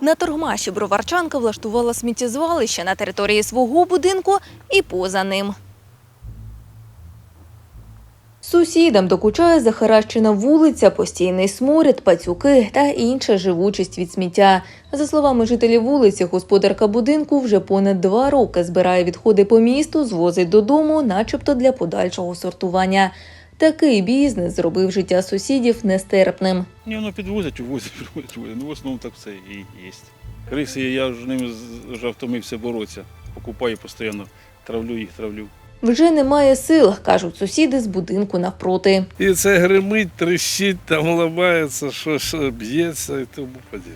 На торгмаші броварчанка влаштувала сміттєзвалище на території свого будинку і поза ним. Сусідам докучає захаращена вулиця, постійний сморід, пацюки та інша живучість від сміття. За словами жителів вулиці, господарка будинку вже понад два роки збирає відходи по місту, звозить додому, начебто для подальшого сортування. Такий бізнес зробив життя сусідів нестерпним. Ні, воно підвозять, увозять, привозять, увозять. Ну, в основному так все і є. Криси, я вже ними вже втомився боротися. Покупаю постійно, травлю їх, травлю. Вже немає сил, кажуть сусіди з будинку навпроти. І це гримить, трещить, там ламається, що, що б'ється і тому подібне.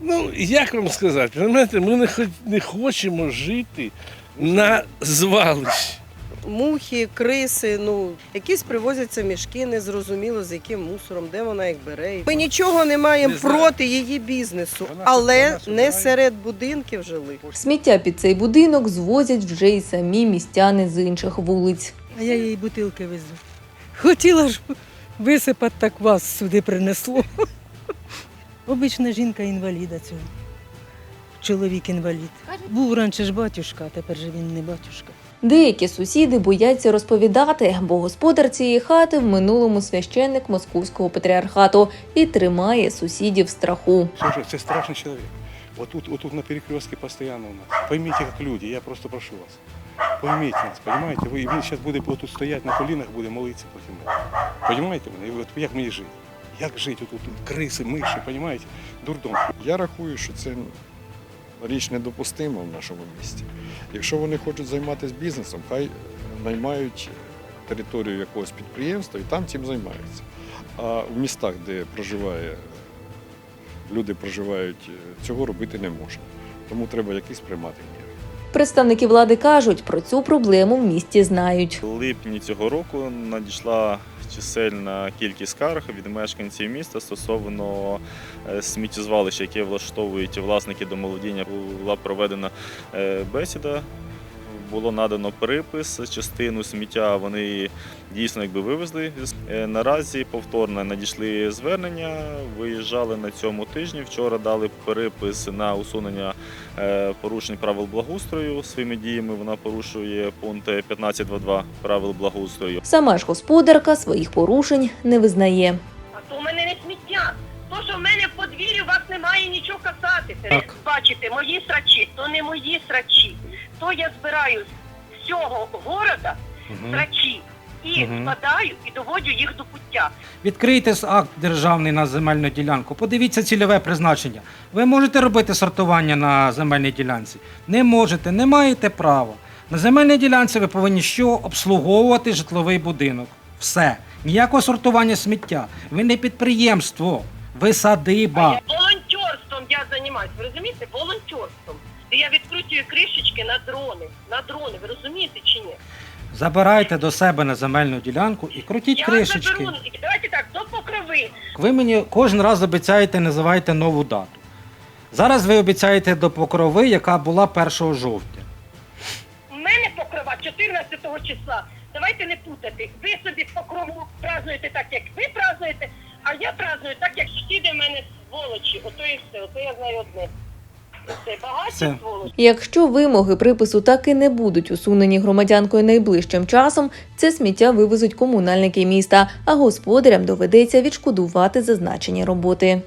Ну, як вам сказати, розумієте, ми не, хоч- не хочемо жити на звалищі. Мухи, криси, ну якісь привозяться мішки, незрозуміло з яким мусором, де вона їх бере. Ми нічого не маємо Не проти її бізнесу, але не серед будинків жили. Сміття під цей будинок звозять вже й самі містяни з інших вулиць. А я їй бутилки везу. Хотіла ж висипати, так вас сюди принесло. Обична жінка інваліда цього. Чоловік інвалід. Був раніше ж батюшка, а тепер же він не батюшка. Деякі сусіди бояться розповідати, бо господар цієї хати в минулому священник московського патріархату і тримає сусідів в страху. Слушай, это страшный человек. Вот тут, вот тут на перекрестке постоянно у нас. Поймите, как люди, я просто прошу вас. Поймите нас, понимаете? Ви, він зараз буде тут стояти на колінах, буде молитися проти мене. Понимаете мене? І от як мені жити? Як жити? Тут, тут криси, миші, понимаете? Дурдом. Я рахую, що це річ недопустима в нашому місті. Якщо вони хочуть займатися бізнесом, хай наймають територію якогось підприємства і там цим займаються. А в містах, де проживає, люди проживають, цього робити не можна. Тому треба якісь приймати міри. Представники влади кажуть, про цю проблему в місті знають. У липні цього року надійшла чисельна кількість скарг від мешканців міста стосовно е, сміттєзвалища, яке влаштовують власники домолодіння. Була проведена е, бесіда. Було надано припис, частину сміття вони дійсно якби вивезли. Е, Наразі повторно надійшли звернення, виїжджали на цьому тижні. Вчора дали припис на усунення е, порушень правил благоустрою. Своїми діями вона порушує пункт 15.2.2 правил благоустрою. Сама ж господарка своїх порушень не визнає. А то в мене не сміття. То, що в мене немає нічого касатися. Бачите, мої срачі, то не мої срачі. То я збираю з всього города срачі і Мгм. складаю і доводжу їх до пуття. Відкрийте с- акт державний на земельну ділянку. Подивіться цільове призначення. Ви можете робити сортування на земельній ділянці? Не можете, не маєте права. На земельній ділянці ви повинні що обслуговувати житловий будинок. Все. Ніякого сортування сміття. Ви не підприємство, ви садиба. Я волонтерством я займаюся. Ви розумієте? Волонтерством. Де я відкручую кришечки на дрони. На дрони, ви розумієте чи ні? Забирайте до себе на земельну ділянку і крутіть я кришечки. заберу, давайте так, до покрови. Ви мені кожен раз обіцяєте, називаєте нову дату. Зараз ви обіцяєте до покрови, яка була 1 жовтня. У мене покрова 14 числа. Давайте не путати. Ви собі покрову празднуєте так, як ви празднуєте, а я праздную так, як сусіди в мене сволочі. Ото і все, ото я знаю одне. Все. Якщо вимоги припису так і не будуть усунені громадянкою найближчим часом, це сміття вивезуть комунальники міста, а господарям доведеться відшкодувати зазначені роботи.